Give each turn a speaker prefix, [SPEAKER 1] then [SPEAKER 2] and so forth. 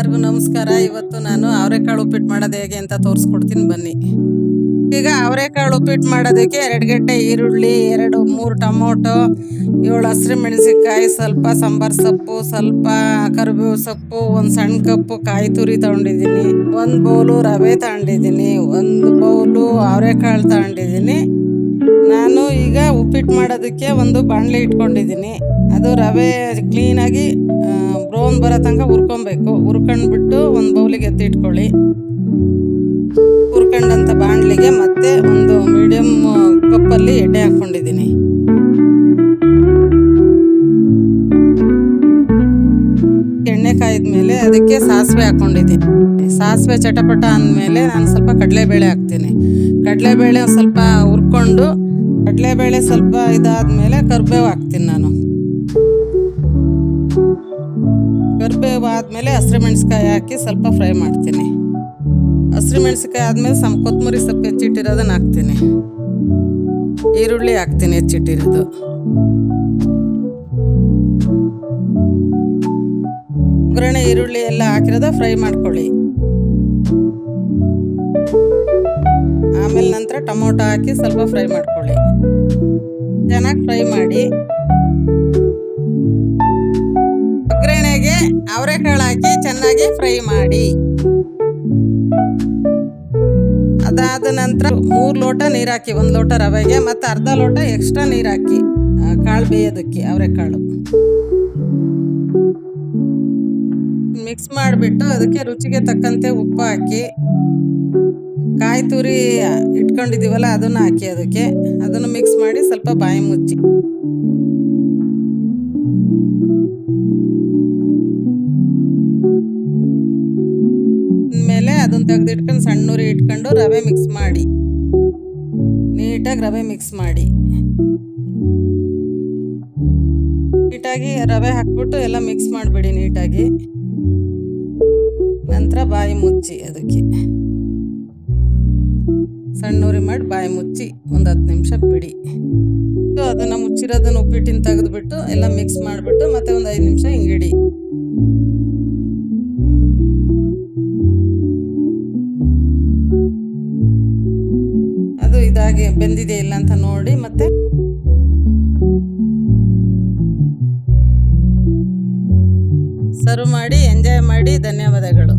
[SPEAKER 1] ಎಲ್ಲರಿಗೂ ನಮಸ್ಕಾರ. ಇವತ್ತು ನಾನು ಅವರೆಕಾಳು ಉಪ್ಪಿಟ್ಟು ಮಾಡೋದು ಹೇಗೆ ಅಂತ ತೋರಿಸ್ಕೊಡ್ತೀನಿ ಬನ್ನಿ. ಈಗ ಅವರೆಕಾಳು ಉಪ್ಪಿಟ್ಟು ಮಾಡೋದಕ್ಕೆ ಎರಡು ಗಡ್ಡೆ ಈರುಳ್ಳಿ, ಎರಡು, ಮೂರು ಟೊಮೊಟೊ, ಏಳು ಹಸಿರು ಮೆಣಸಿನ್ಕಾಯಿ, ಸ್ವಲ್ಪ ಸಾಂಬಾರ್ ಸೊಪ್ಪು, ಸ್ವಲ್ಪ ಕರಿಬೇವು ಸೊಪ್ಪು, ಒಂದು ಸಣ್ಣ ಕಪ್ಪು ಕಾಯಿ ತುರಿ ತಗೊಂಡಿದ್ದೀನಿ, ಒಂದು ಬೌಲು ರವೆ ತಗೊಂಡಿದ್ದೀನಿ, ಒಂದು ಬೌಲು ಅವರೆಕಾಳು ತಗೊಂಡಿದ್ದೀನಿ. ನಾನು ಈಗ ಉಪ್ಪಿಟ್ಟು ಮಾಡೋದಕ್ಕೆ ಒಂದು ಬಾಣಲೆ ಇಟ್ಕೊಂಡಿದ್ದೀನಿ. ಅದು ರವೆ ಕ್ಲೀನಾಗಿ ಬ್ರೌನ್ ಬರೋ ತನಕ ಹುರ್ಕೊಬೇಕು. ಹುರ್ಕೊಂಡ್ಬಿಟ್ಟು ಒಂದು ಬೌಲಿಗೆ ಎತ್ತಿ ಇಟ್ಕೊಳ್ಳಿ. ಹುರ್ಕೊಂಡಂಥ ಬಾಣಲಿಗೆ ಮತ್ತೆ ಒಂದು ಮೀಡಿಯಮ್ ಕಪ್ಪಲ್ಲಿ ಎಣ್ಣೆ ಹಾಕ್ಕೊಂಡಿದ್ದೀನಿ ಎಣ್ಣೆ ಕಾಯ್ದ ಮೇಲೆ ಅದಕ್ಕೆ ಸಾಸಿವೆ ಹಾಕ್ಕೊಂಡಿದ್ದೀನಿ ಸಾಸಿವೆ ಚಟಪಟ ಅಂದಮೇಲೆ ನಾನು ಸ್ವಲ್ಪ ಕಡಲೆಬೇಳೆ ಹಾಕ್ತೀನಿ. ಕಡಲೆಬೇಳೆ ಸ್ವಲ್ಪ ಹುರ್ಕೊಂಡು, ಕಡಲೆಬೇಳೆ ಸ್ವಲ್ಪ ಇದಾದ್ಮೇಲೆ ಕರ್ಬೇವು ಹಾಕ್ತೀನಿ ನಾನು. ಕರಿಬೇವು ಆದಮೇಲೆ ಹಸಿರು ಮೆಣಸ್ಕಾಯಿ ಹಾಕಿ ಸ್ವಲ್ಪ ಫ್ರೈ ಮಾಡ್ತೀನಿ. ಹಸಿರು ಮೆಣಸಿಕಾಯಿ ಆದಮೇಲೆ ಸಮ ಕೊತ್ತಂಬರಿ ಸೊಪ್ಪು ಹೆಚ್ಚಿಟ್ಟಿರೋದನ್ನ ಹಾಕ್ತೀನಿ. ಈರುಳ್ಳಿ ಹಾಕ್ತೀನಿ ಹೆಚ್ಚಿಟ್ಟಿರೋದು. ಒಗ್ಗರಣೆ, ಈರುಳ್ಳಿ ಎಲ್ಲ ಹಾಕಿರೋದ ಫ್ರೈ ಮಾಡ್ಕೊಳ್ಳಿ. ಆಮೇಲೆ ನಂತರ ಟೊಮೊಟೊ ಹಾಕಿ ಸ್ವಲ್ಪ ಫ್ರೈ ಮಾಡ್ಕೊಳ್ಳಿ. ಚೆನ್ನಾಗಿ ಫ್ರೈ ಮಾಡಿ. ಅವರೆಕಾಳು ಹಾಕಿ ಚೆನ್ನಾಗಿ ಫ್ರೈ ಮಾಡಿ. ಅದಾದ ನಂತರ ಮೂರು ಲೋಟ ನೀರು ಹಾಕಿ ಒಂದು ಲೋಟ ರವೆಗೆ ಮತ್ತು ಅರ್ಧ ಲೋಟ ಎಕ್ಸ್ಟ್ರಾ ನೀರು ಹಾಕಿ ಕಾಳು ಬೇಯೋದಕ್ಕೆ ಅವರೆಕಾಳು ಮಿಕ್ಸ್ ಮಾಡಿಬಿಟ್ಟು ಅದಕ್ಕೆ ರುಚಿಗೆ ತಕ್ಕಂತೆ ಉಪ್ಪು ಹಾಕಿ, ಕಾಯಿ ತುರಿ ಇಟ್ಕೊಂಡಿದ್ದೀವಲ್ಲ ಅದನ್ನು ಹಾಕಿ ಅದಕ್ಕೆ. ಅದನ್ನು ಮಿಕ್ಸ್ ಮಾಡಿ ಸ್ವಲ್ಪ ಬಾಯಿ ಮುಚ್ಚಿ. ಅದನ್ನ ತೆಗೆದಿಟ್ಕೊಂಡು ಸಣ್ಣ ಉರಿ ಇಟ್ಕೊಂಡು ರವೆ ಮಿಕ್ಸ್ ಮಾಡಿ. ನೀಟಾಗಿ ರವೆ ಮಿಕ್ಸ್ ಮಾಡಿ. ನೀಟಾಗಿ ರವೆ ಹಾಕ್ಬಿಟ್ಟು ಎಲ್ಲ ಮಿಕ್ಸ್ ಮಾಡಿಬಿಡಿ ನೀಟಾಗಿ. ನಂತರ ಬಾಯಿ ಮುಚ್ಚಿ ಅದಕ್ಕೆ. ಸಣ್ಣೂರಿ ಮಾಡಿ ಬಾಯಿ ಮುಚ್ಚಿ ಒಂದು ಹತ್ತು ನಿಮಿಷ ಬಿಡಿ. ಅದನ್ನು ಮುಚ್ಚಿರೋದನ್ನು ಉಪ್ಪಿಟ್ಟಿನ ತೆಗೆದುಬಿಟ್ಟು ಎಲ್ಲ ಮಿಕ್ಸ್ ಮಾಡಿಬಿಟ್ಟು ಮತ್ತೆ ಒಂದು ಐದು ನಿಮಿಷ ಹಿಂಗಿಡಿ. ಇದಾಗಿ ಬೆಂದಿದೆ ಇಲ್ಲ ಅಂತ ನೋಡಿ ಮತ್ತೆ ಸರ್ವ್ ಮಾಡಿ ಎಂಜಾಯ್ ಮಾಡಿ ಧನ್ಯವಾದಗಳು.